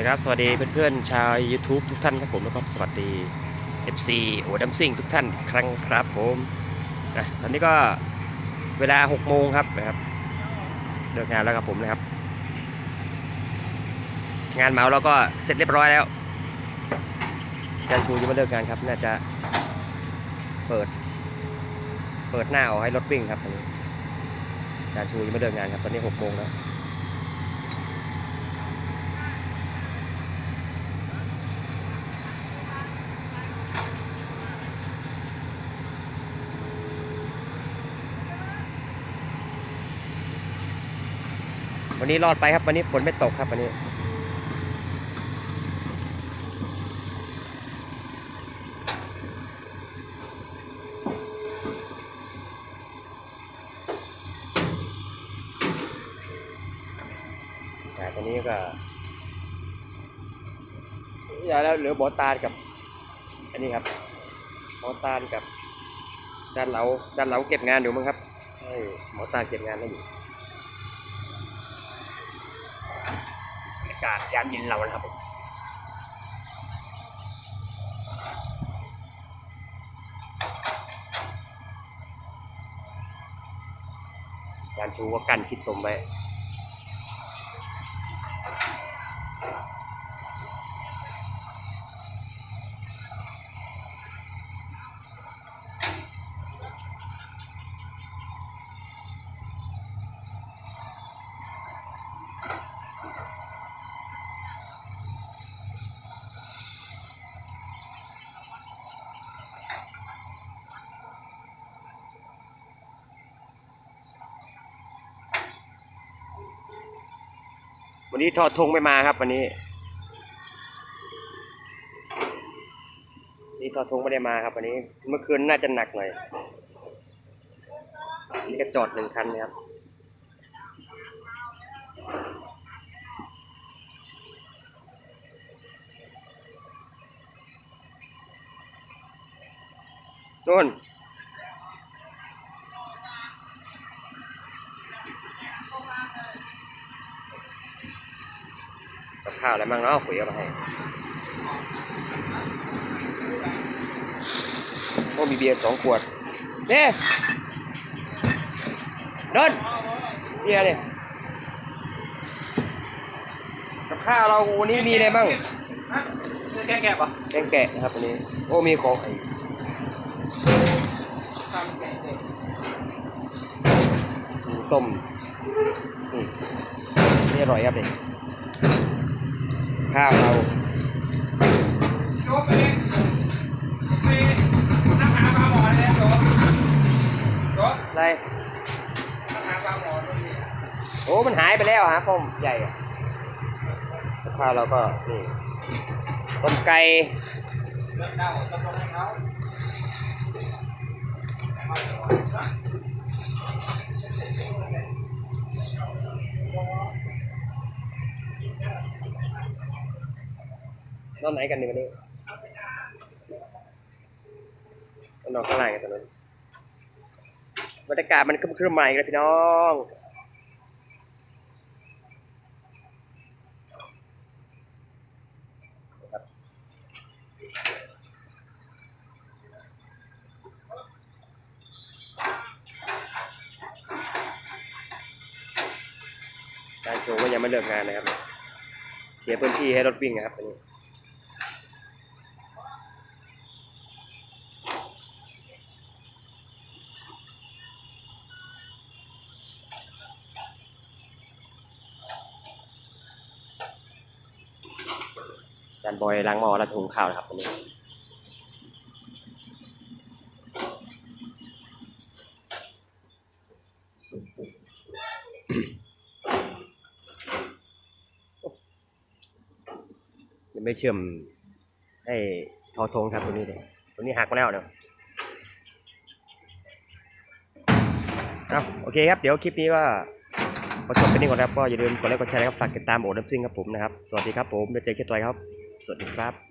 ีครับ สวัสดีเพื่อนๆชาว YouTube ทุกท่านครับผมแล้วก็สวัสดี FC โอดัมซิงทุกท่านอีกครั้งครับผมนะตอนนี้ก็เวลา6โมงครับนะครับเลิกงานแล้วครับผมนะครับ งานเหมาเราก็เสร็จเรียบร้อยแล้วอาจารชูยังไม่เลิกงานครับ น่าจะเปิด เปิดหน้าออกให้รถวิ่งครับตอนนี้อาจารชูยังไม่เลิกงานครับตอนนี้6โมงแล้ว วันนี้รอดไปครับ วันนี้ฝนไม่ตกครับวันนี้ แต่ตอนนี้ก็อย่าแล้วเหลือหมอตาลกับ อันนี้ครับหมอตาลกับจานเหลาจานเหลาเก็บงานอยู่มั้งครับให้หมอตาลเก็บงานให้อยู่ บรรยาศยามเย็นเรานะครับผมการชูว่ากันคิดตมไว้ วันนี้ทอดทงไม่มาครับ วันนี้ นี่ทอดทงไม่ได้มาครับ วันนี้ เมื่อคืนน่าจะหนักหน่อยนี่ก็จอดหนึ่งคันนะครับนู่น กับข้าวอะไรมั่งเนาะคุยเอามาให้โอ้มีเบียร์สองขวดเน่เดินเบียร์เนี่ยกับข้าวเราวันนี้มีอะไรบ้างแกะแกะปะแกงแกะนะครับวันนี้ โอ้มีของอีกหมูต้มนี่นี่อร่อยครับเด็ก ข้าวเราโจ๊กไปไปนั่งหาปลาหมอเลยโจ๊กโจ๊กอะไรนั่งหาปลาหมอตรงนี้โอ้มันหายไปแล้วฮะพ่อมใหญ่อะข้าวเราก็นี่ต้มไก่เลือกดาวต้องลงให้เขา นอนไหนกันนี่วันนี้นอนข้างล่างกันตอนนั้นบรรยากาศมันครึ้มใหม่เลยพี่น้องการโชว์ก็ยังไม่เลิกงานนะครับ เสียพื้นที่ให้รถวิ่งนะครับอันนี้ จานบอยล้างหม้อแล้วถุงข้าวนะครับตรงนี้ยังไม่เชื่อมให้ทอทงครับตัวนี้เลยตัวนี้หักมาแล้วเนาะเอาโอเคครับ เดี๋ยวคลิปนี้ ก็ขอจบไปนี่ก่อนนะครับก็อย่าลืมกดไลค์กดแชร์นะครับฝากติดตามโอดัมซิงครับผมนะครับ สวัสดีครับผมเดี๋ยวเจอกันต่อครับ สวัสดีครับ